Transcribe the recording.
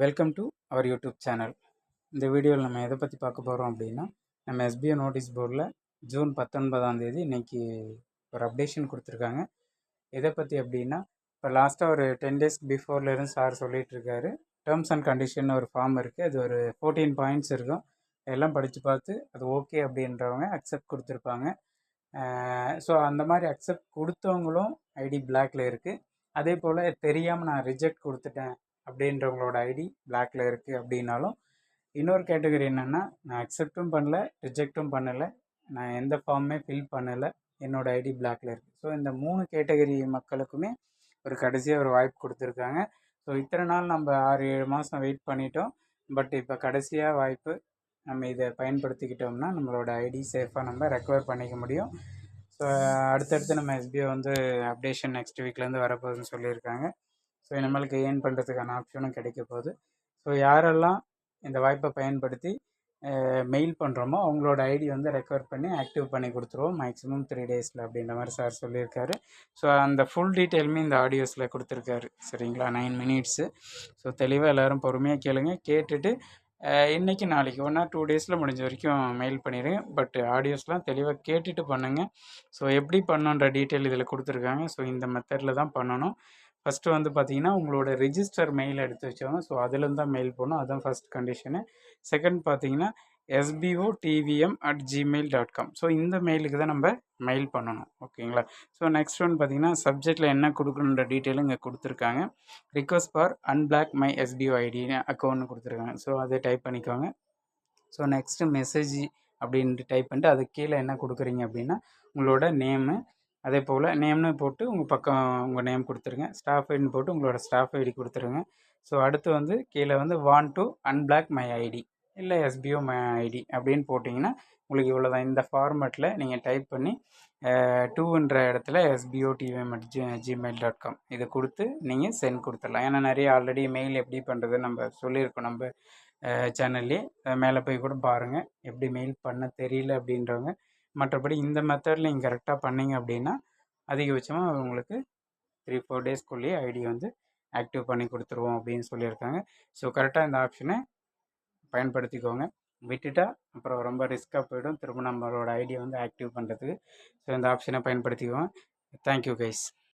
Welcome to our YouTube channel இந்த வீடியோவில் நம்ம எதை பற்றி பார்க்க போகிறோம் அப்படின்னா நம்ம எஸ்பிஐ நோட்டீஸ் போர்டில் ஜூன் பத்தொன்பதாம் தேதி இன்னைக்கு ஒரு அப்டேஷன் கொடுத்துருக்காங்க. எதை பற்றி அப்படின்னா இப்போ லாஸ்ட்டாக ஒரு டென் டேஸ் பிஃபோர்லேருந்து சார் சொல்லிகிட்ருக்காரு டேர்ம்ஸ் அண்ட் கண்டிஷன் ஒரு ஃபார்ம் இருக்குது அது ஒரு ஃபோர்டீன் பாயிண்ட்ஸ் இருக்கும். எல்லாம் படித்து பார்த்து அது ஓகே அப்படின்றவங்க அக்செப்ட் கொடுத்துருப்பாங்க. ஸோ அந்த மாதிரி அக்செப்ட் கொடுத்தவங்களும் ஐடி பிளாக்ல இருக்குது அதே போல் தெரியாமல் நான் ரிஜெக்ட் கொடுத்துட்டேன் அப்படின்றவங்களோட ஐடி பிளாக்ல இருக்குது அப்படின்னாலும் இன்னொரு கேட்டகரி என்னென்னா நான் அக்செப்டும் பண்ணல ரிஜெக்டும் பண்ணலை நான் எந்த ஃபார்முமே ஃபில் பண்ணலை என்னோட ஐடி பிளாக்ல இருக்குது ஸோ இந்த மூணு கேட்டகரி மக்களுக்குமே ஒரு கடைசியாக ஒரு வாய்ப்பு கொடுத்துருக்காங்க. ஸோ இத்தனை நாள் நம்ம ஆறு ஏழு மாதம் வெயிட் பண்ணிட்டோம். பட் இப்போ கடைசியாக வாய்ப்பு நம்ம இதை பயன்படுத்திக்கிட்டோம்னா நம்மளோட ஐடி சேஃபாக நம்ம ரெக்கவர் பண்ணிக்க முடியும். ஸோ அடுத்தடுத்து நம்ம எஸ்பிஐ வந்து அப்டேஷன் நெக்ஸ்ட் வீக்லேருந்து வரப்போகுதுன்னு சொல்லியிருக்காங்க. ஸோ நம்மளுக்கு ஏர்ன் பண்ணுறதுக்கான ஆப்ஷனும் கிடைக்க போகுது. ஸோ யாரெல்லாம் இந்த வாய்ப்பை பயன்படுத்தி மெயில் பண்ணுறோமோ அவங்களோட ஐடி வந்து ரெக்கவர் பண்ணி ஆக்டிவ் பண்ணி கொடுத்துருவோம். மேக்ஸிமம் த்ரீ டேஸில் அப்படின்ற மாதிரி சார் சொல்லியிருக்காரு. ஸோ அந்த ஃபுல் டீட்டெயிலுமே இந்த ஆடியோஸில் கொடுத்துருக்காரு. சரிங்களா? நைன் மினிட்ஸு ஸோ தெளிவாக எல்லோரும் பொறுமையாக கேளுங்க. கேட்டுட்டு இன்றைக்கி நாளைக்கு ஒன் ஆர் டூ டேஸில் முடிஞ்ச வரைக்கும் மெயில் பண்ணிடுங்க. பட் ஆடியோஸ்லாம் தெளிவாக கேட்டுட்டு பண்ணுங்கள் ஸோ எப்படி பண்ணுன்ற டீட்டெயில் இதில் கொடுத்துருக்காங்க. ஸோ இந்த மெத்தடில் தான் பண்ணணும். ஃபஸ்ட்டு வந்து பார்த்தீங்கன்னா உங்களோட ரிஜிஸ்டர் மெயில் எடுத்து வச்சோம் ஸோ அதுலேருந்து தான் மெயில் போகணும் அதுதான் ஃபஸ்ட் கண்டிஷனு செகண்ட் பார்த்தீங்கன்னா SPO TVM at Gmail dot com so இந்த மெயிலுக்கு தான் நம்ம மெயில் பண்ணணும். ஓகேங்களா ஸோ நெக்ஸ்ட் ஒன் பார்த்தீங்கன்னா சப்ஜெக்டில் என்ன கொடுக்கணுன்ற டீட்டெயிலும் இங்கே கொடுத்துருக்காங்க. Request for unblock my SPO ஐடினு அக்கௌண்ட்னு கொடுத்துருக்காங்க. ஸோ அதை டைப் பண்ணிக்கோங்க. ஸோ நெக்ஸ்ட்டு மெசேஜ் அப்படின்ட்டு டைப் பண்ணிட்டு அதுக்கு கீழே என்ன கொடுக்குறீங்க அப்படின்னா உங்களோட நேமு அதே போல் நேம்னு போட்டு உங்கள் பக்கம் உங்கள் நேம் கொடுத்துருங்க. ஸ்டாஃப் ஐடின்னு போட்டு உங்களோட ஸ்டாஃப் ஐடி கொடுத்துருங்க. ஸோ அடுத்து வந்து கீழே வந்து want to unblock my ID இல்லை எஸ்பிஓ மை ஐடி அப்படின்னு போட்டிங்கன்னா உங்களுக்கு இவ்வளோ தான் இந்த ஃபார்மேட்டில் நீங்கள் டைப் பண்ணி டூன்ற இடத்துல SPO TVM at G Gmail dot com இதை கொடுத்து நீங்கள் சென்ட் கொடுத்துடலாம். ஏன்னா நிறைய ஆல்ரெடி மெயில் எப்படி பண்ணுறது நம்ம சொல்லியிருக்கோம் நம்ம சேனல்லே மேலே போய் கூட பாருங்கள் எப்படி மெயில் பண்ண தெரியல அப்படின்றவங்க மற்றபடி இந்த மெத்தடில் நீங்கள் கரெக்டாக பண்ணிங்க அப்படின்னா அதிகபட்சமாக உங்களுக்கு த்ரீ ஃபோர் டேஸ்க்குள்ளேயே ஐடி வந்து ஆக்டிவ் பண்ணி கொடுத்துருவோம் அப்படின்னு சொல்லியிருக்காங்க. ஸோ கரெக்டாக இந்த ஆப்ஷனை பயன்படுத்திக்கோங்க. விட்டுட்டா அப்புறம் ரொம்ப ரிஸ்க்காக போயிடும். திரும்ப நம்மளோட ஐடியை வந்து ஆக்டிவ் பண்ணுறதுக்கு ஸோ இந்த ஆப்ஷனை பயன்படுத்திக்குவோம் தேங்க்யூ கைஸ்